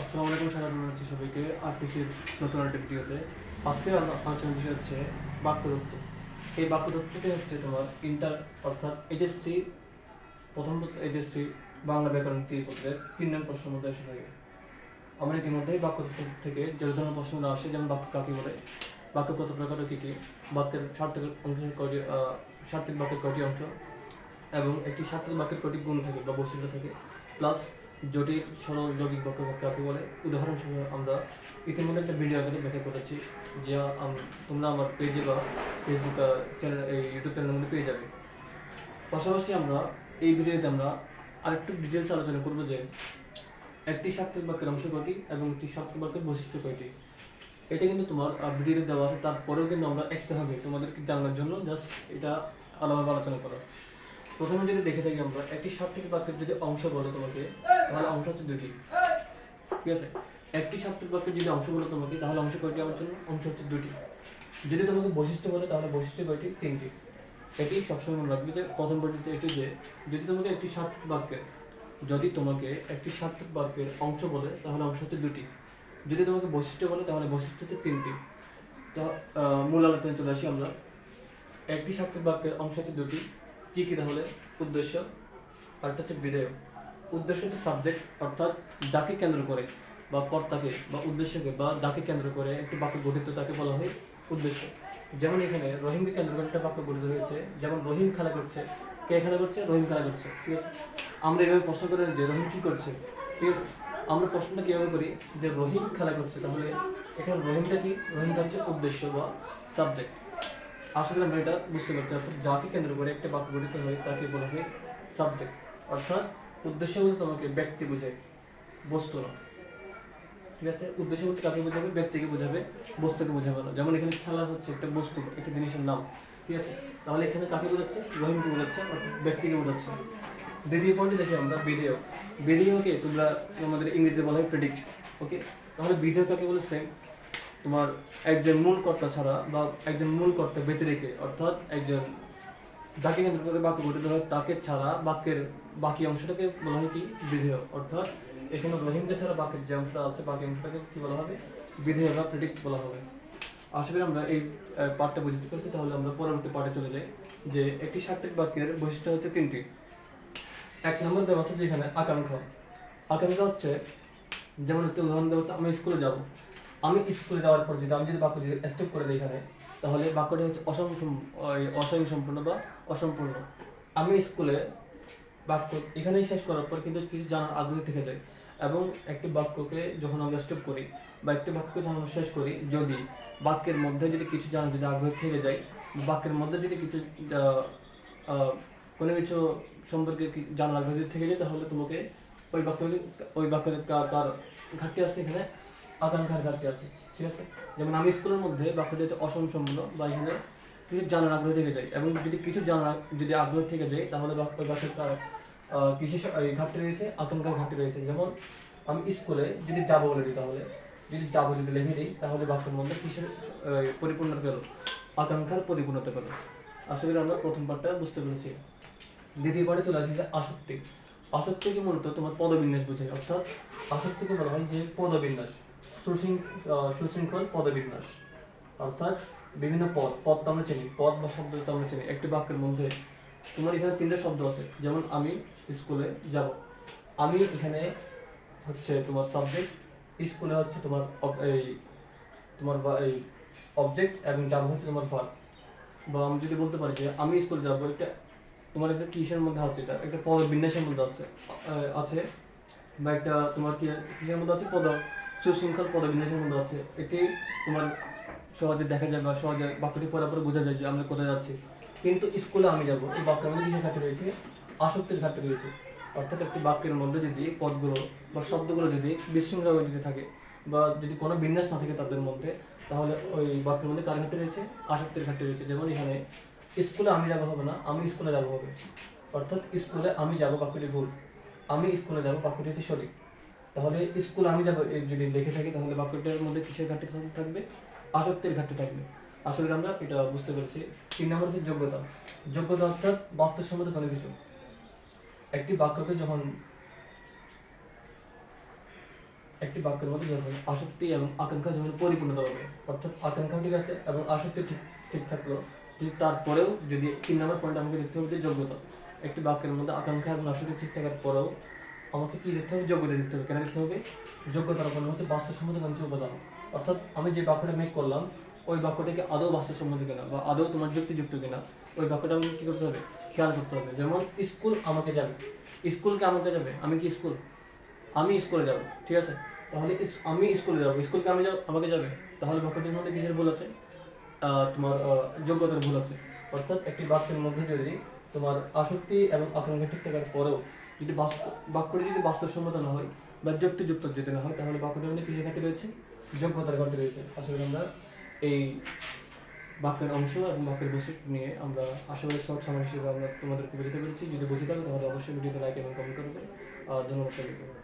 আসসালামু আলাইকুম, স্বাগত জানাচ্ছি সবাইকে আরটিসির নতুন একটা ভিডিওতে। আজকে আমরা আলোচনার বিষয় হচ্ছে বাক্যতত্ত্ব। এই বাক্যতত্ত্বটি হচ্ছে তোমার ইন্টার অর্থাৎ এইচএসসি, প্রথম এইচএসসি, বাংলা ব্যাকরণ পত্রের তিন নম্বর প্রশ্নের মধ্যে এসে থাকে। আমরা ইতিমধ্যেই বাক্যতত্ত্ব থেকে যত ধরনের প্রশ্নগুলো আসে, যেমন বাক্য কাকে বলে, বাক্য কত প্রকার কী কী, বাক্যের সার্থক অংশ কয়টি সার্থক বাক্যের কয়টি অংশ এবং একটি সার্থক বাক্যের কয়টি গুণ থাকে বা বৈশিষ্ট্য থাকে প্লাস জটিল, সরল, যৌগিক বাক্য কাকে বলে? উদাহরণস্বরূপ আমরা ইতিমধ্যে একটা ভিডিও আকারে ব্যাখ্যা করেছি, যা তোমরা আমার পেজে বা ফেসবুক চ্যানেল এই ইউটিউব চ্যানেলের মধ্যে পেয়ে যাবে। পাশাপাশি আমরা এই ভিডিওতে আমরা আরেকটু ডিটেলস আলোচনা করব যে একটি সার্থক বাক্যের অংশ কয়টি এবং একটি সার্থক বাক্যের বৈশিষ্ট্য কয়টি? এটা কিন্তু তোমার ভিডিওতে দেওয়া আছে, তারপরেও কিন্তু আমরা এক্সট্রা হবে তোমাদেরকে জানানোর জন্য জাস্ট এটা আলাদাভাবে আলোচনা করা। প্রথমে যদি দেখে থাকি আমরা, একটি সার্থক বাক্যের যদি অংশ বলে তোমাকে, তাহলে অংশ হচ্ছে দুটি ঠিক আছে? একটি সার্থক বাক্যের যদি অংশ বলে তোমাকে, তাহলে অংশ কয়টি আমার জন্য? অংশ হচ্ছে দুটি যদি তোমাকে বৈশিষ্ট্য বলে, তাহলে বৈশিষ্ট্য কয়টি? তিনটি। এটি সবসময় মনে রাখবে যে, প্রথম পর্যায়ে এটি যে, যদি তোমাকে একটি সার্থক বাক্যের যদি তোমাকে একটি সার্থক বাক্যের অংশ বলে, তাহলে অংশ হচ্ছে দুটি যদি তোমাকে বৈশিষ্ট্য বলে, তাহলে বৈশিষ্ট্য হচ্ছে তিনটি। তো মূল আলোচনায় চলে আসি আমরা। একটি সার্থক বাক্যের অংশ হচ্ছে দুটি কি কি তাহলে? উদ্দেশ্য? আরেকটা হচ্ছে বিধেয়। উদ্দেশ্য হচ্ছে সাবজেক্ট অর্থাৎ যাকে কেন্দ্র করে বা কর্তাকে বা উদ্দেশ্যকে বা যাকে কেন্দ্র করে একটি বাক্য গঠিত তাকে বলা হয় উদ্দেশ্য। যেমন এখানে রহিমকে কেন্দ্র করে একটা বাক্য গঠিত হয়েছে, যেমন রহিম খেলা করছে। কে খেলা করছে? রহিম খেলা করছে, ঠিক আছে? আমরা এভাবে প্রশ্ন করে যে রহিম কী করছে, ঠিক আছে? আমরা প্রশ্নটা কীভাবে করি? যে রহিম খেলা করছে, তাহলে এখানে রহিমটা কি? রহিমটা হচ্ছে উদ্দেশ্য বা সাবজেক্ট আসলে আমরা এটা বুঝতে পারছি, অর্থাৎ যাকে কেন্দ্র করে একটা বাক্য গঠিত হয় তাকে বলা হয় সাবজেক্ট অর্থাৎ উদ্দেশ্য বলতে তোমাকে ব্যক্তি বোঝায়, বস্তু না ঠিক আছে? উদ্দেশ্য বলতে কাকে বোঝাবে? ব্যক্তিকে বোঝাবে, বস্তুকে বোঝাবে না। যেমন এখানে খেলা হচ্ছে, একটা বস্তু, একটা জিনিসের নাম। ঠিক আছে? তাহলে এখানে কাকে বোঝাচ্ছে? রহিমকে বোঝাচ্ছে, অর্থাৎ ব্যক্তিকে বোঝাচ্ছে। দ্বিতীয় পয়েন্টে দেখি আমরা বিধেয় বিধেয়কে তোমরা আমাদের ইংরেজিতে বলা হয় প্রেডিক্ট ওকে তাহলে বিধেয় কাকে বলে? সেম তোমার একজন মূল কর্তা ছাড়া বা একজন মূল কর্তা ব্যতি রেখে, অর্থাৎ একজন যাকে কেন্দ্র করে বাক্য গঠিত হয়, তাকে ছাড়া বাক্যের বাকি অংশটাকে বলা হয় কি? বিধেয়। অর্থাৎ এখানে রহিমকে ছাড়া বাক্যের যে অংশটা আছে, বাকি অংশটাকে কি বলা হবে? বিধেয় বা প্রেডিক্ট বলা হবে। আশা করি আমরা এই পার্টটা বুঝতে পারছি। তাহলে আমরা পরবর্তী পার্টে চলে যাই, যে একটি সার্থক বাক্যের বৈশিষ্ট্য হচ্ছে তিনটি। এক নম্বর দেওয়া আছে যেখানে আকাঙ্ক্ষা। আকাঙ্ক্ষা হচ্ছে, যেমন একটা উদাহরণ দেওয়া হচ্ছে, আমি স্কুলে যাব। আমি স্কুলে যাওয়ার পর যদি আমি যদি বাক্য যদি স্টেপ করে দিই এখানে, তাহলে বাক্যটি হচ্ছে অসম অস্বয়ং সম্পূর্ণ বা অসম্পূর্ণ। আমি স্কুলে বাক্য এখানেই শেষ করার পর কিন্তু কিছু জানার আগ্রহ থেকে যায়। এবং একটি বাক্যকে যখন আমরা স্টেপ করি বা একটি বাক্যকে যখন আমরা শেষ করি, যদি বাক্যের মধ্যে যদি কিছু জানার যদি আগ্রহ থেকে যায়, বাক্যের মধ্যে যদি কিছু কোনো কিছু সম্পর্কে জানার আগ্রহ যদি থেকে যায়, তাহলে তোমাকে ওই বাক্য ওই বাক্যের কার ঘাটতি আছে এখানে আকাঙ্ক্ষার ঘাটতি আছে, ঠিক আছে? যেমন আমি স্কুলের মধ্যে বাক্যটি হচ্ছে অসম সম্পূর্ণ বা এখানে কিছু জানার আগ্রহ থেকে যায় এবং যদি কিছু জানার যদি আগ্রহ থেকে যায়, তাহলে স- এই ঘাটতি রয়েছে, আকাঙ্ক্ষার ঘাটতি রয়েছে। যেমন আমি স্কুলে যদি যাব বলে দিই তাহলে, যদি যাব যদি লিখে দিই, তাহলে বাক্যের মধ্যে কিসের পরিপূর্ণতা পেল? আকাঙ্ক্ষার পরিপূর্ণতা পেল। আশা করি আমরা প্রথম পার্টটা বুঝতে পেরেছি। দ্বিতীয় পার্টে চলে আসি যে আসক্তি। আসক্তিকে মূলত? তোমার পদবিন্যাস বোঝায়। অর্থাৎ আসক্তিকে বলা হয় যে পদবিন্যাস। সুশৃঙ্খল পদবিন্যাস। অর্থাৎ বিভিন্ন পদ পদ তো আমরা চিনি, পদ বা শব্দ তো আমরা চিনি, একটি বাক্যের মধ্যে তোমার এখানে তিনটা শব্দ আছে, যেমন আমি স্কুলে যাব। আমি এখানে হচ্ছে তোমার সাবজেক্ট স্কুলে হচ্ছে তোমার এই তোমার বা, এই অবজেক্ট এবং যাব হচ্ছে তোমার ভার্ব বা আমি যদি বলতে পারি যে আমি স্কুলে যাব একটা তোমার একটা কিসের মধ্যে আছে এটা? একটা পদ বিন্যাসের মধ্যে আছে আছে বা একটা তোমার কি, কিসের মধ্যে আছে? পদ। সুশৃঙ্খল পদ বিন্যাসের মধ্যে আছে। এটি তোমার সহজে দেখা যায় বা সহজে বাক্যটি পড়ার পরে বোঝা যায় যে আমরা কোথায় যাচ্ছি। কিন্তু স্কুলে আমি যাব। এই বাক্যের মধ্যে কিসের ঘাটতি রয়েছে। আসক্তির ঘাটতি রয়েছে। অর্থাৎ একটি বাক্যের মধ্যে যদি পদগুলো বা শব্দগুলো যদি বিশৃঙ্খলভাবে যদি থাকে বা যদি কোনো বিন্যাস না থাকে তাদের মধ্যে, তাহলে ওই বাক্যের মধ্যে কার ঘাটতি রয়েছে? আসক্তির ঘাটতি রয়েছে। যেমন এখানে, স্কুলে আমি যাব হবে না, আমি স্কুলে যাব হবে। অর্থাৎ স্কুলে আমি যাব বাক্যটি ভুল। আমি স্কুলে যাব বাক্যটি হচ্ছে সঠিক। তাহলে স্কুল আমি যাব যদি লিখে থাকি, তাহলে বাক্যটার মধ্যে কিসের ঘাটতি থাকবে? আসক্তির ঘাটতি থাকবে। আসলে আমরা এটা বুঝতে পেরেছি। তিন নম্বর হচ্ছে যোগ্যতা। যোগ্যতা অর্থাৎ বাস্তবসম্মত কোনো কিছু। একটি বাক্যকে যখন একটি বাক্যের মধ্যে যখন আসক্তি এবং আকাঙ্ক্ষা যখন পরিপূর্ণতা হবে, অর্থাৎ আকাঙ্ক্ষা ঠিক আছে এবং আসক্তি ঠিক ঠিক থাকল, কিন্তু তারপরেও যদি তিন নম্বর পয়েন্ট আমাকে দেখতে হবে যে যোগ্যতা। একটি বাক্যের মধ্যে আকাঙ্ক্ষা এবং আসক্তি ঠিক থাকার পরেও আমাকে কি দেখতে হবে? যোগ্যতা দেখতে হবে। কেন দেখতে হবে? যোগ্যতার উপর হচ্ছে বাস্তবসম্মত মানুষের উপাদান। অর্থাৎ আমি যে বাক্যটা মেক করলাম, ওই বাক্যটাকে আদৌ বাস্তবসম্মত কিনা বা আদৌ তোমার যুক্তিযুক্ত কিনা, ওই বাক্যটা আমাকে কী করতে হবে? খেয়াল করতে হবে। যেমন, স্কুল আমাকে যাবে। স্কুলকে আমাকে যাবে? আমি কি স্কুল? আমি স্কুলে যাব। ঠিক আছে? তাহলে আমি স্কুলে যাব। স্কুলকে আমি যাব আমাকে যাবে? তাহলে বাক্যটির মধ্যে কিসের ভুল আছে? তোমার যোগ্যতার ভুল আছে। অর্থাৎ একটি বাক্যের মধ্যে যদি তোমার আসক্তি এবং আকাঙ্ক্ষা ঠিক থাকার পরেও যদি বাক্যটি যদি বাস্তবসম্মত না হয় বা যুক্তিযুক্ত যদি না হয়, তাহলে বাক্যটির মধ্যে কিসের ঘাটতি রয়েছে? যোগ্যতার ঘাটতি রয়েছে। আসলে আমরা এই বাক্যের অংশ এবং বাক্যের বস্তু নিয়ে আমরা আশা করি শর্ট সামার হিসেবে আমরা তোমাদেরকে বুঝতে পেরেছি। যদি বুঝে থাকো, তাহলে অবশ্যই ভিডিওতে লাইক এবং কমেন্ট করবে আর ধন্যবাদ সবাইকে।